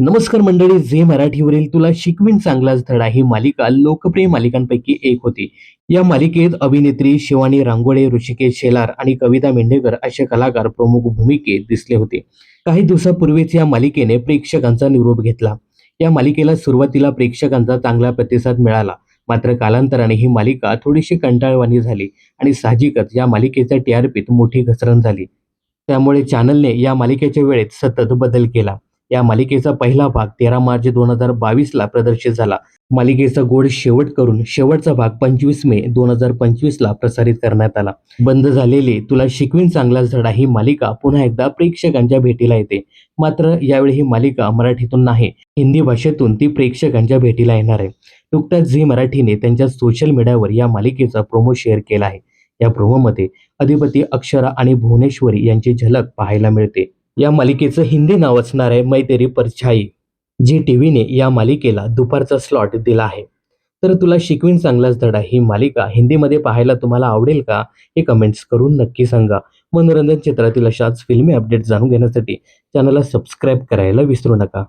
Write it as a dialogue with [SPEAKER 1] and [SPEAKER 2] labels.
[SPEAKER 1] नमस्कार मंडळी झे मराठीवरील तुला शिकवीन चांगलाच धडा ही मालिका लोकप्रिय मालिकांपैकी एक होती. या मालिकेत अभिनेत्री शिवानी रांगोळे ऋषिकेश शेलार आणि कविता मेंढेकर असे कलाकार प्रमुख भूमिकेत दिसले होते. काही दिवसापूर्वीच या मालिकेने प्रेक्षकांचा निरोप घेतला. या मालिकेला सुरुवातीला प्रेक्षकांचा चांगला प्रतिसाद मिळाला. मात्र कालांतराने ही मालिका थोडीशी कंटाळवाणी झाली आणि साहजिकच या मालिकेच्या टीआरपीत मोठी घसरण झाली. त्यामुळे चॅनलने या मालिकेच्या वेळेत सतत बदल केला. या मालिकेचा पहिला भाग तेरा मार्च दोन हजार बावीस ला प्रदर्शित झाला. मालिकेचा गोड शेवट करून शेवटचा भाग पंचवीस मे दोन हजार पंचवीस ला प्रसारित करण्यात आला. बंद झालेली तुला शिकवीन चांगलाच धडा ही मालिका पुन्हा एकदा प्रेक्षकांच्या भेटीला येते. मात्र यावेळी ही मालिका मराठीतून नाही हिंदी भाषेतून ती प्रेक्षकांच्या भेटीला येणार आहे. नुकत्याच झी मराठीने त्यांच्या सोशल मीडियावर या मालिकेचा प्रोमो शेअर केला आहे. या प्रोमोमध्ये अधिपती अक्षरा आणि भुवनेश्वरी यांची झलक पाहायला मिळते. या मालिकेचं हिंदी नाव असणार आहे मै तेरी परछाई जी टी व्हीने या मालिकेला दुपारचा स्लॉट दिला आहे. तर तुला शिकवीन चांगलाच धडा ही मालिका हिंदीमध्ये पाहायला तुम्हाला आवडेल का हे कमेंट्स करून नक्की सांगा. मनोरंजन क्षेत्रातील अशाच फिल्मी अपडेट जाणून घेण्यासाठी चॅनलला सबस्क्राईब करायला विसरू नका.